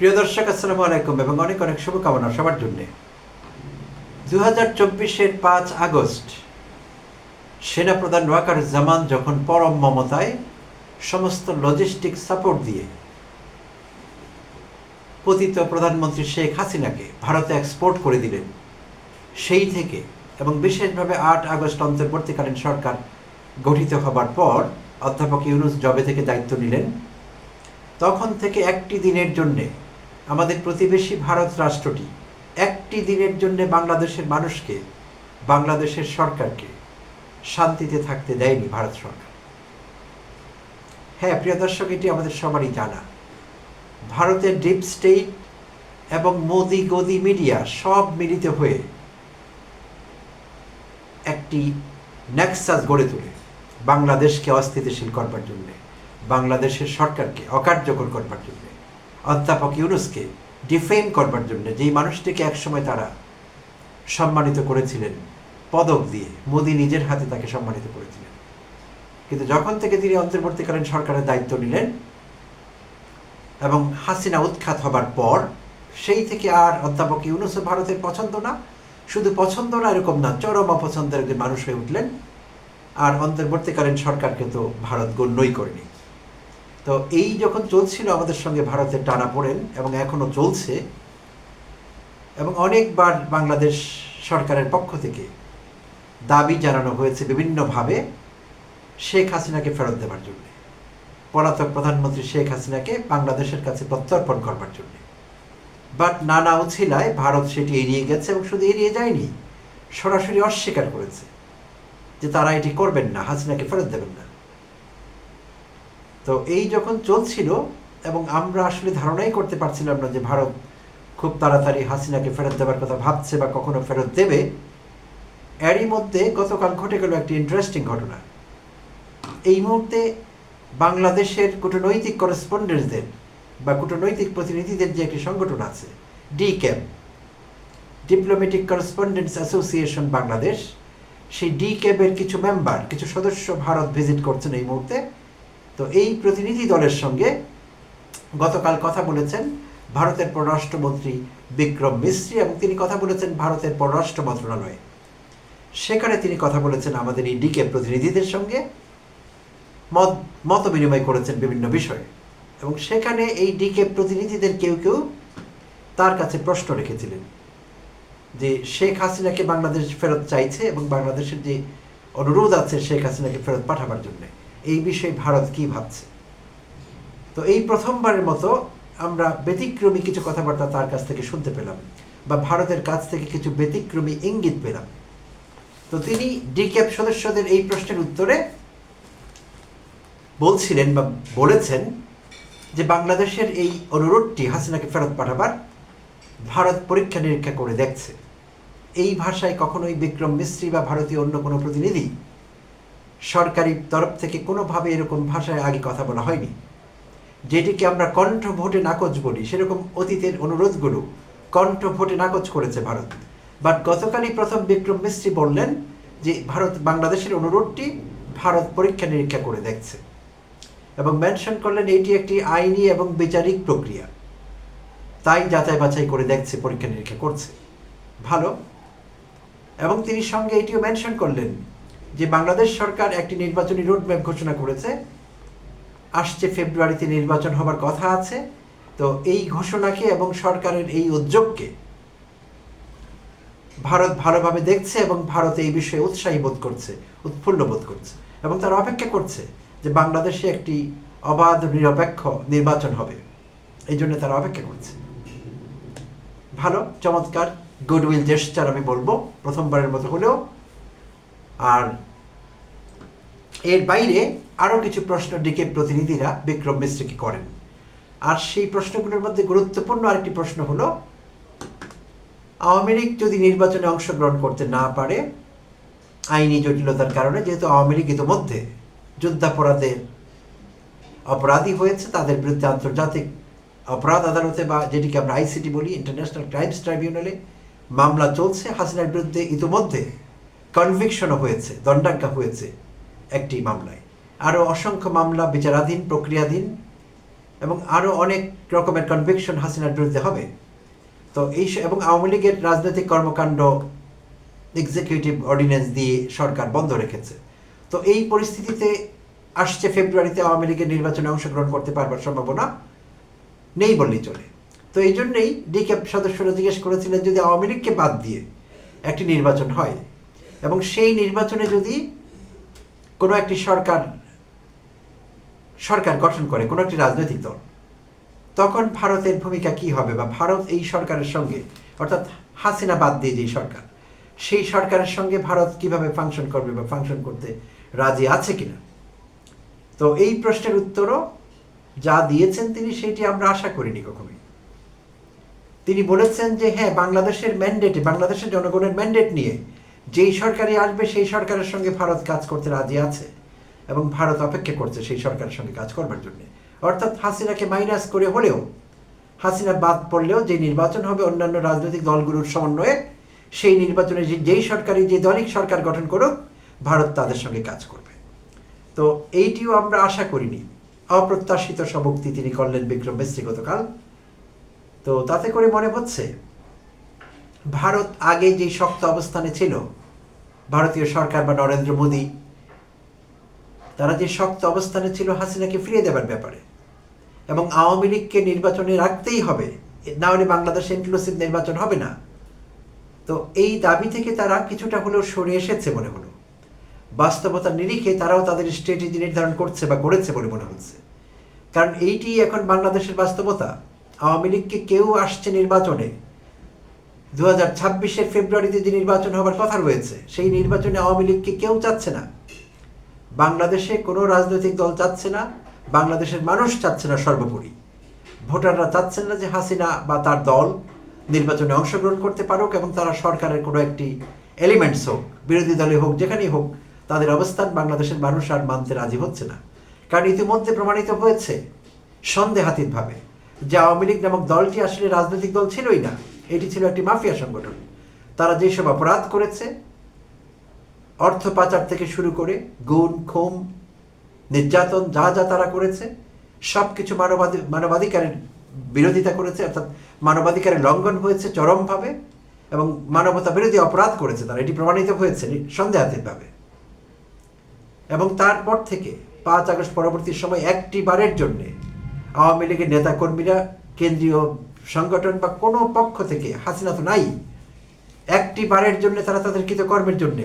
প্রিয় দর্শক, আসসালামু আলাইকুম এবং অনেক অনেক শুভকামনা সবার জন্যে। দু হাজার চব্বিশের পাঁচ আগস্ট, সেনাপ্রধান জামান যখন পরম মমতায় সমস্ত লজিস্টিক সাপোর্ট দিয়ে পতিত প্রধানমন্ত্রী শেখ হাসিনাকে ভারতে এক্সপোর্ট করে দিলেন, সেই থেকে এবং বিশেষভাবে আট আগস্ট অন্তর্বর্তীকালীন সরকার গঠিত হবার পর অধ্যাপক ইউনুস জবে থেকে দায়িত্ব নিলেন, তখন থেকে একটি দিনের জন্যে আমাদের প্রতিবেশী ভারত রাষ্ট্রটি একটি দিনের জন্যে বাংলাদেশের মানুষকে, বাংলাদেশের সরকারকে শান্তিতে থাকতে দেয়নি ভারত সরকার। হ্যাঁ প্রিয় দর্শক, এটি আমাদের সবারই জানা। ভারতের ডিপ স্টেট এবং মোদি গদি মিডিয়া সব মিলিত হয়ে একটি নেক্সাস গড়ে তোলে বাংলাদেশকে অস্থিতিশীল করবার জন্যে, বাংলাদেশের সরকারকে অকার্যকর করবার জন্য। অধ্যাপক ইউনুসকে ডিফেম করবার জন্য, যেই মানুষটিকে একসময় তারা সম্মানিত করেছিলেন, পদক দিয়ে, মোদি নিজের হাতে তাকে সম্মানিত করেছিলেন। কিন্তু যখন থেকে তিনি অন্তর্বর্তীকালীন সরকারের দায়িত্ব নিলেন এবং হাসিনা উৎখাত হবার পর, সেই থেকে আর অধ্যাপক ইউনুসও ভারতের পছন্দ না, শুধু পছন্দ না, এরকম না, চরম অপছন্দের একজন মানুষ হয়ে উঠলেন। আর অন্তর্বর্তীকালীন সরকারকে তো ভারত গণ্যই করেনি। তো এই যখন চলছিল আমাদের সঙ্গে ভারতের টানা পড়েন এবং এখনও চলছে, এবং অনেকবার বাংলাদেশ সরকারের পক্ষ থেকে দাবি জানানো হয়েছে বিভিন্নভাবে শেখ হাসিনাকে ফেরত দেওয়ার জন্য। পলাতক প্রধানমন্ত্রী শেখ হাসিনাকে বাংলাদেশের কাছে প্রত্যর্পণ করবার জন্য। বাট নানা উছিলায় ভারত সেটি এড়িয়ে গেছে এবং শুধু এড়িয়ে যায়নি, সরাসরি অস্বীকার করেছে যে তারা এটি করবেন না, হাসিনাকে ফেরত দেবেন না। তো এই যখন চলছিল, এবং আমরা আসলে ধারণাই করতে পারছিলাম না যে ভারত খুব তাড়াতাড়ি হাসিনাকে ফেরত দেওয়ার কথা ভাবছে বা কখনো ফেরত দেবে, এরই মধ্যে গতকাল ঘটে গেল একটি ইন্টারেস্টিং ঘটনা। এই মুহূর্তে বাংলাদেশের কূটনৈতিক করেসপন্ডেন্টদের বা কূটনৈতিক প্রতিনিধিদের যে একটি সংগঠন আছে ডি ক্যাম ডিপ্লোমেটিক করেসপন্ডেন্টস অ্যাসোসিয়েশন বাংলাদেশ সেই ডি ক্যাবের কিছু মেম্বার কিছু সদস্য ভারত ভিজিট করছেন এই মুহূর্তে। তো এই প্রতিনিধি দলের সঙ্গে গতকাল কথা বলেছেন ভারতের পররাষ্ট্রমন্ত্রী বিক্রম মিস্ত্রি এবং তিনি কথা বলেছেন ভারতের পররাষ্ট্র মন্ত্রণালয়ে। সেখানে তিনি কথা বলেছেন আমাদের এই ডিকে প্রতিনিধিদের সঙ্গে, মত মত বিনিময় করেছেন বিভিন্ন বিষয়ে। এবং সেখানে এই ডিকে প্রতিনিধিদের কেউ কেউ তার কাছে প্রশ্ন রেখেছিলেন যে শেখ হাসিনাকে বাংলাদেশ ফেরত চাইছে এবং বাংলাদেশের যে অনুরোধ আছে শেখ হাসিনাকে ফেরত পাঠাবার জন্য। এই বিষয়ে ভারত কি ভাবছে? তো এই প্রথমবারের মতো আমরা ব্যতিক্রমী কিছু কথাবার্তা তার কাছ থেকে শুনতে পেলাম বা ভারতের কাছ থেকে কিছু ব্যতিক্রমী ইঙ্গিত পেলাম। তো তিনি ডিক্যাপ সদস্যদের এই প্রশ্নের উত্তরে বলছিলেন বা বলেছেন যে বাংলাদেশের এই অনুরোধটি হাসিনাকে ফেরত পাঠাবার ভারত পরীক্ষা নিরীক্ষা করে দেখছে। এই ভাষায় কখনোই বিক্রম মিস্ত্রি বা ভারতীয় অন্য কোনো প্রতিনিধি সরকারি তরফ থেকে কোনোভাবে এরকম ভাষায় আগে কথা বলা হয়নি। যেটিকে আমরা কণ্ঠ ভোটে নাকচ বলি, সেরকম অতীতের অনুরোধগুলো কণ্ঠ ভোটে নাকচ করেছে ভারত। বাট গতকালই প্রথম বিক্রম মিস্ত্রি বললেন যে, ভারত বাংলাদেশের অনুরোধটি ভারত পরীক্ষা নিরীক্ষা করে দেখছে। এবং মেনশন করলেন এটি একটি আইনি এবং বিচারিক প্রক্রিয়া। তাই যাচাই বাছাই করে দেখছে, পরীক্ষা নিরীক্ষা করছে। ভালো? এবং তিনি সঙ্গে এটিও মেনশন করলেন যে বাংলাদেশ সরকার একটি নির্বাচনী রোডম্যাপ ঘোষণা করেছে, আসছে ফেব্রুয়ারিতে নির্বাচন হবার কথা আছে, তো এই ঘোষণাকে এবং সরকারের এই উদ্যোগকে ভারত ভালোভাবে দেখছে এবং ভারত এই বিষয়ে উৎসাহী বোধ করছে, উৎফুল্ল বোধ করছে এবং তারা অপেক্ষা করছে যে বাংলাদেশে একটি অবাধ, নিরপেক্ষ নির্বাচন হবে। এই জন্য তারা অপেক্ষা করছে। ভালো, চমৎকার, গুডউইল জেস্টার আমি বলব, প্রথমবারের মতো হলেও এর বাইরে আরও কিছু প্রশ্ন ডেকে প্রতিনিধিরা বিক্রম মিশ্রকে করেন। আর সেই প্রশ্নগুলোর মধ্যে গুরুত্বপূর্ণ আরেকটি প্রশ্ন হলো, আওয়ামী লীগ যদি নির্বাচনে অংশগ্রহণ করতে না পারে, আইনি জটিলতার কারণে যেহেতু আওয়ামী লীগ ইতিমধ্যে যুদ্ধাপরাধের অপরাধী হয়েছে, তাদের বিরুদ্ধে আন্তর্জাতিক অপরাধ আদালতে বা যেটিকে আমরা আইসিটি বলি, ইন্টারন্যাশনাল ক্রাইমস ট্রাইব্যুনালে মামলা চলছে, হাসিনার বিরুদ্ধে ইতিমধ্যে কনভিকশনও হয়েছে, দণ্ডাজ্ঞা হয়েছে একটি মামলায়। আরও অসংখ্য মামলা বিচারাধীন, প্রক্রিয়াধীন এবং আরও অনেক রকমের কনভিকশন হাসিনার বিরুদ্ধে হবে। তো এই এবং আওয়ামী লীগের রাজনৈতিক কর্মকাণ্ড এক্সিকিউটিভ অর্ডিন্যান্স দিয়ে সরকার বন্ধ রেখেছে। তো এই পরিস্থিতিতে আসছে ফেব্রুয়ারিতে আওয়ামী লীগের নির্বাচনে অংশগ্রহণ করতে পারবার সম্ভাবনা নেই বললেই চলে। তো এই জন্যই ডিক্যাপ সদস্যরা জিজ্ঞেস করেছিলেন যদি আওয়ামী লীগকে বাদ দিয়ে একটি নির্বাচন হয় এবং সেই নির্বাচনে যদি কোনো একটি সরকার সরকার গঠন করে, কোনো একটি রাজনৈতিক দল, তখন ভারতের ভূমিকা কি হবে বা ভারত এই সরকারের সঙ্গে, অর্থাৎ হাসিনা বাদ দিয়ে যে সরকার, সেই সরকারের সঙ্গে ভারত কীভাবে ফাংশন করবে বা ফাংশন করতে রাজি আছে কিনা? তো এই প্রশ্নের উত্তরও যা দিয়েছেন তিনি সেটি আমরা আশা করিনি কখনোই। তিনি বলেছেন যে হ্যাঁ বাংলাদেশের ম্যান্ডেটে বাংলাদেশের জনগণের ম্যান্ডেট নিয়ে যেই সরকারই আসবে, সেই সরকারের সঙ্গে ভারত কাজ করতে রাজি আছে এবং ভারত অপেক্ষা করছে সেই সরকারের সঙ্গে কাজ করবার জন্য। অর্থাৎ হাসিনাকে মাইনাস করে হলেও, হাসিনা বাদ পড়লেও যে নির্বাচন হবে অন্যান্য রাজনৈতিক দলগুলোর সমন্বয়ে, সেই নির্বাচনে যেই সরকারি যে দলিক সরকার গঠন করুক, ভারত তাদের সঙ্গে কাজ করবে। তো এইটিও আমরা আশা করিনি। অপ্রত্যাশিত সবুক্তি তিনি করলেন বিক্রম মিস্ত্রি গতকাল। তো তাতে করে মনে হচ্ছে ভারত আগে যে শক্ত অবস্থানে ছিল, ভারতীয় সরকার বা নরেন্দ্র মোদী, তারা যে শক্ত অবস্থানে ছিল হাসিনাকে ফিরিয়ে দেবার ব্যাপারে। এবং আওয়ামী লীগকে নির্বাচনে রাখতেই হবে। না হলে বাংলাদেশে ইনক্লুসিভ নির্বাচন হবে না। তো এই দাবি থেকে তারা কিছুটা হলেও সরে এসেছে মনে হলো। বাস্তবতার নিরিখে তারাও তাদের স্ট্র্যাটেজি নির্ধারণ করছে বা করেছে বলে মনে হচ্ছে। কারণ এইটি এখন বাংলাদেশের বাস্তবতা। আওয়ামী লীগকে কেউ আসছে নির্বাচনে দু ছাব্বিশের ফেব্রুয়ারিতে যে নির্বাচন হবার কথা রয়েছে, সেই নির্বাচনে আওয়ামী লীগকে কেউ চাচ্ছে না। বাংলাদেশে কোনো রাজনৈতিক দল চাচ্ছে না, বাংলাদেশের মানুষ চাচ্ছে না সর্বোপরি। ভোটাররা চাচ্ছেন না যে হাসিনা বা তার দল নির্বাচনে অংশগ্রহণ করতে পারুক এবং তারা সরকারের কোনো একটি এলিমেন্টস হোক, বিরোধী দলে হোক, যেখানেই হোক, তাদের অবস্থান বাংলাদেশের মানুষ আর মানতে রাজি হচ্ছে না। কারণ ইতিমধ্যে প্রমাণিত হয়েছে সন্দেহাতীতভাবে যে আওয়ামী লীগ নামক দলটি আসলে রাজনৈতিক দল ছিলই না। এটি ছিল একটি মাফিয়া সংগঠন। তারা যেসব অপরাধ করেছে, অর্থ পাচার থেকে শুরু করে গুণ, খুম, নির্যাতন, যা যা তারা করেছে সব কিছু মানবাধি মানবাধিকারের বিরোধিতা করেছে, অর্থাৎ মানবাধিকারের লঙ্ঘন হয়েছে চরমভাবে এবং মানবতা বিরোধী অপরাধ করেছে তারা। এটি প্রমাণিত হয়েছে সন্দেহাতীতভাবে এবং তারপর থেকে পাঁচ আগস্ট পরবর্তী সময় একটি বারের জন্যে আওয়ামী লীগের নেতাকর্মীরা কেন্দ্রীয় সংগঠন বা কোনো পক্ষ থেকে হাসিনা তো নাই। একটি বারের জন্য তারা তাদের কৃত কর্মের জন্য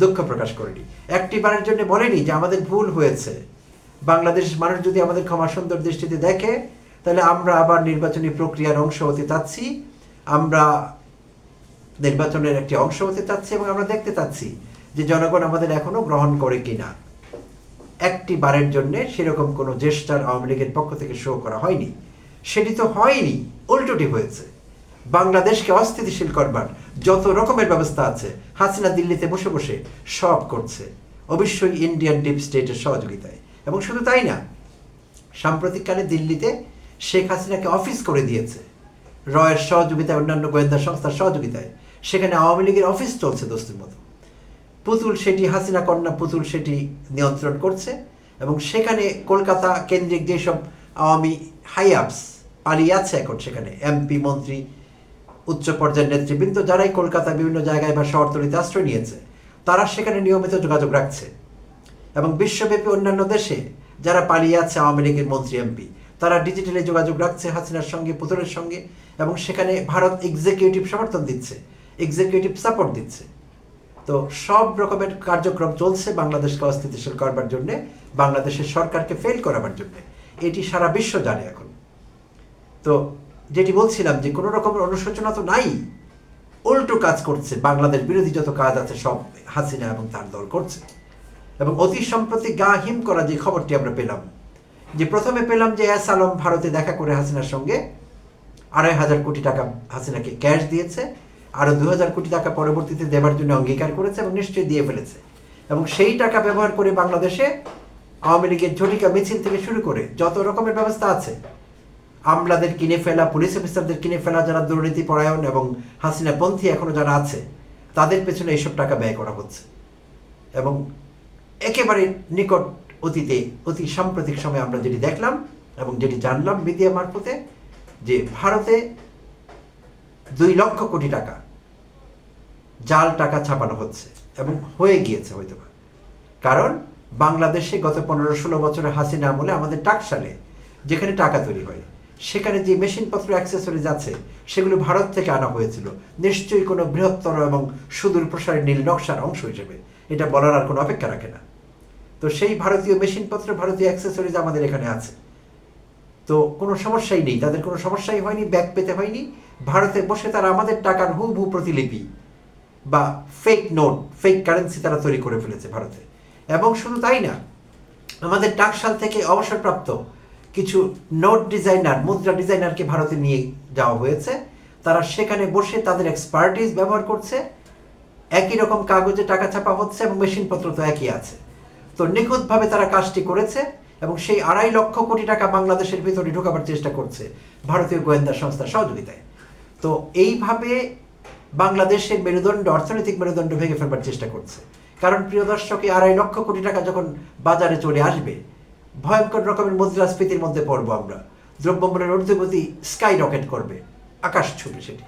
দুঃখ প্রকাশ করেনি। একটি বারের জন্য বলেনি যে আমাদের ভুল হয়েছে। বাংলাদেশ মানুষ যদি আমাদের ক্ষমা সুন্দর দৃষ্টিতে দেখে, তাহলে আমরা আবার নির্বাচনী প্রক্রিয়ার অংশ হতে চাচ্ছি। আমরা নির্বাচনের একটি অংশ হতে চাচ্ছি এবং আমরা দেখতে চাচ্ছি যে জনগণ আমাদের এখনও গ্রহণ করে কিনা। একটি বারের জন্য সেরকম কোনো জেস্টার আওয়ামী লীগের পক্ষ থেকে শো করা হয়নি। সেটি তো হয়নি। উল্টোটি হয়েছে। বাংলাদেশকে অস্থিতিশীল করবার যত রকমের ব্যবস্থা আছে, হাসিনা দিল্লিতে বসে বসে সব করছে। অবশ্যই ইন্ডিয়ান ডিপ স্টেটের সহযোগিতায়। এবং শুধু তাই না, সাম্প্রতিককালে দিল্লিতে শেখ হাসিনাকে অফিস করে দিয়েছে। রয়ের সহযোগিতায়, অন্যান্য গোয়েন্দা সংস্থার সহযোগিতায়। সেখানে আওয়ামী লীগের অফিস চলছে দোস্তের মতো। পুতুল সেটি, হাসিনা কন্যা পুতুল সেটি নিয়ন্ত্রণ করছে। এবং সেখানে কলকাতা কেন্দ্রিক যেসব আওয়ামী হাই আপস পালিয়ে আছে এখন সেখানে, এমপি, মন্ত্রী, উচ্চ পর্যায়ের নেতৃবৃন্দ যারাই কলকাতা বিভিন্ন জায়গায় বা শহরতলিতে আশ্রয় নিয়েছে, তারা সেখানে নিয়মিত যোগাযোগ রাখছে। এবং বিশ্বব্যাপী অন্যান্য দেশে যারা পালিয়ে আছে আওয়ামী লীগের মন্ত্রী, এমপি, তারা ডিজিটালি যোগাযোগ রাখছে হাসিনার সঙ্গে পুতুলের সঙ্গে, এবং সেখানে ভারত এক্সিকিউটিভ সমর্থন দিচ্ছে এক্সিকিউটিভ সাপোর্ট দিচ্ছে। তো সব রকমের কার্যক্রম চলছে বাংলাদেশকে অস্থিতিশীল করবার জন্যে, বাংলাদেশের সরকারকে ফেল করাবার জন্যে। এটি সারা বিশ্ব জানে এখন। তো যেটি বলছিলাম যে কোনো রকমের অনুশোচনা তো নাই। উল্টো কাজ করছে, বাংলাদেশ বিরোধী যত কাজ আছে সব হাসিনা এবং তার দল করছে। এবং অতি সম্প্রতি গা হিম করা যে খবরটি আমরা পেলাম, যে প্রথমে পেলাম যে এস আলম ভারতে দেখা করে হাসিনার সঙ্গে আড়াই হাজার কোটি টাকা হাসিনাকে ক্যাশ দিয়েছে, আরও দু হাজার কোটি টাকা পরবর্তীতে দেবার জন্য অঙ্গীকার করেছে এবং নিশ্চয়ই দিয়ে ফেলেছে। এবং সেই টাকা ব্যবহার করে বাংলাদেশে আওয়ামী লীগের ঝটিকা মিছিল থেকে শুরু করে যত রকমের ব্যবস্থা আছে আমলাদের কিনে ফেলা, পুলিশ অফিসারদের কিনে ফেলা, যারা দুর্নীতি পরায়ণ এবং হাসিনা পন্থী এখনও যারা আছে, তাদের পেছনে এইসব টাকা ব্যয় করা হচ্ছে। এবং একেবারে নিকট অতীতে, অতি সাম্প্রতিক সময়ে আমরা যেটি দেখলাম এবং যেটি জানলাম মিডিয়া মারফতে, যে ভারতে দুই লক্ষ কোটি টাকা জাল টাকা ছাপানো হচ্ছে এবং হয়ে গিয়েছে হয়তো কারণ বাংলাদেশে গত পনেরো ষোলো বছরের হাসিনা আমলে আমাদের টাকশালে যেখানে টাকা তৈরি হয় সেখানে যে মেশিনপত্র অ্যাক্সেসরিজ আছে সেগুলো ভারত থেকে আনা হয়েছিল। নিশ্চয়ই কোনো বৃহত্তর এবং সুদূর প্রসারী নীল নকশার অংশ হিসেবে। এটা বলার আর কোনো অপেক্ষা রাখে না। তো সেই ভারতীয় মেশিনপত্র, ভারতীয় অ্যাক্সেসরিজ আমাদের এখানে আছে। তো কোনো সমস্যাই নেই। তাদের কোনো সমস্যাই হয়নি, ব্যাগ পেতে হয়নি। ভারতে বসে তারা আমাদের টাকার হু ভু প্রতিলিপি বা ফেক নোট ফেক কারেন্সি তারা তৈরি করে ফেলেছে ভারতে। এবং শুধু তাই না, আমাদের টাকশাল থেকে অবসরপ্রাপ্ত কিছু নোট ডিজাইনার মুদ্রা ডিজাইনারকে ভারতে নিয়ে যাওয়া হয়েছে। তারা সেখানে বসে তাদের এক্সপার্টিস ব্যবহার করছে। একই রকম কাগজে টাকা ছাপা হচ্ছে এবং মেশিনপত্র তো একই আছে। তো নিখুঁতভাবে তারা কাজটি করেছে এবং সেই আড়াই লক্ষ কোটি টাকা বাংলাদেশের ভিতরে ঢোকাবার চেষ্টা করছে ভারতীয় গোয়েন্দা সংস্থার সহযোগিতায়। তো এইভাবে বাংলাদেশের মেরুদণ্ড, অর্থনৈতিক মেরুদণ্ড ভেঙে ফেলবার চেষ্টা করছে। কারণ প্রিয় দর্শক আড়াই লক্ষ কোটি টাকা যখন বাজারে চলে আসবে ভয়ঙ্কর রকমের মুদ্রাস্ফীতির মধ্যে পড়ব আমরা। দ্রব্যমূল্যের ঊর্ধ্বগতি স্কাই রকেট করবে। আকাশ ছুবে সেটি।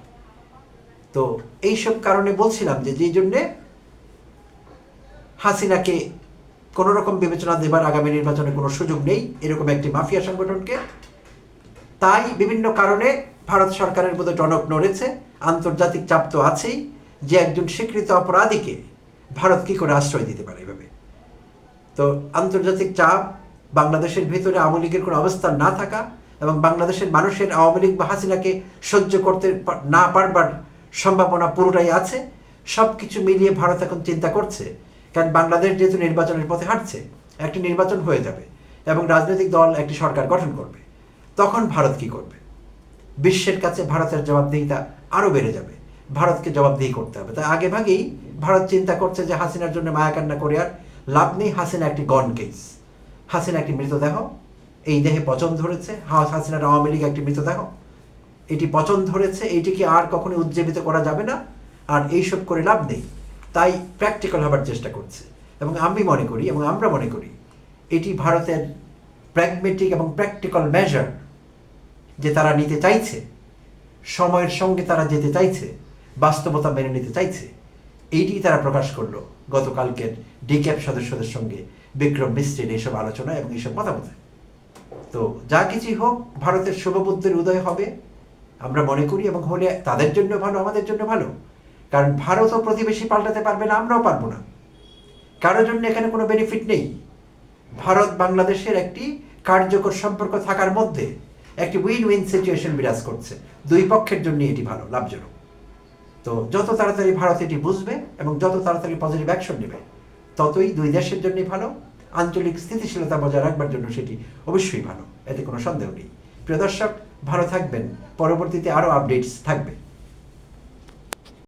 তো এইসব কারণে বলছিলাম যে যেই জন্যে হাসিনাকে কোনো রকম বিবেচনা দেবার আগামী নির্বাচনে কোনো সুযোগ নেই, এরকম একটি মাফিয়া সংগঠনকে। তাই বিভিন্ন কারণে ভারত সরকারের মধ্যে টনক নড়েছে, আন্তর্জাতিক চাপ তো আছেই, যে একজন স্বীকৃত অপরাধীকে ভারত কি করে আশ্রয় দিতে পারে এভাবে? তো আন্তর্জাতিক চাপ বাংলাদেশের ভিতরে আওয়ামী লীগের কোনো অবস্থান না থাকা এবং বাংলাদেশের মানুষের আওয়ামী লীগ বা হাসিনাকে সহ্য করতে না পারবার সম্ভাবনা পুরোটাই আছে। সব কিছু মিলিয়ে ভারত এখন চিন্তা করছে, কারণ বাংলাদেশ যেহেতু নির্বাচনের পথে হাঁটছে, একটি নির্বাচন হয়ে যাবে এবং রাজনৈতিক দল একটি সরকার গঠন করবে। তখন ভারত কি করবে? বিশ্বের কাছে ভারতের জবাবদিহিতা আরও বেড়ে যাবে। ভারতকে জবাবদিহি করতে হবে। তাই আগে ভাগেই ভারত চিন্তা করছে যে হাসিনার জন্য মায়াকান্না করে আর লাভ নেই। হাসিনা একটি গন কেস। হাসিনা একটি মৃতদেহ এই দেহে পচন ধরেছে। হাসিনার আওয়ামী লীগ একটি মৃতদেহ এটি পচন ধরেছে। এইটিকে আর কখনো উজ্জীবিত করা যাবে না। আর এইসব করে লাভ নেই। তাই প্র্যাকটিক্যাল হবার চেষ্টা করছে। এবং আমি মনে করি, এবং আমরা মনে করি, এটি ভারতের প্র্যাগমেটিক এবং প্র্যাকটিক্যাল মেজার যে তারা নিতে চাইছে, সময়ের সঙ্গে তারা যেতে চাইছে, বাস্তবতা মেনে নিতে চাইছে, এইটি তারা প্রকাশ করল গতকালকের ডিক্যাপ সদস্যদের সঙ্গে। বিক্রম মিস্ত্রির এইসব আলোচনা এবং এইসব মতামতে তো যা কিছুই হোক, ভারতের শুভবুদ্ধির উদয় হবে। আমরা মনে করি এবং হলে তাদের জন্য ভালো, আমাদের জন্য ভালো। কারণ ভারতও প্রতিবেশী পাল্টাতে পারবে না, আমরাও পারব না। কারোর জন্য এখানে কোনো বেনিফিট নেই। ভারত বাংলাদেশের একটি কার্যকর সম্পর্ক থাকার মধ্যে একটি উইন উইন সিচুয়েশন বিরাজ করছে। দুই পক্ষের জন্য এটি ভালো, লাভজনক। তো যত তাড়াতাড়ি ভারত এটি বুঝবে এবং যত তাড়াতাড়ি পজিটিভ অ্যাকশন নেবে ততই দুই দেশের জন্যই ভালো। আঞ্চলিক স্থিতিশীলতা বজায় রাখবার জন্য সেটি অবশ্যই ভালো, এতে কোনো সন্দেহ নেই। প্রিয় দর্শক, ভালো থাকবেন। পরবর্তীতে আরও আপডেটস থাকবে।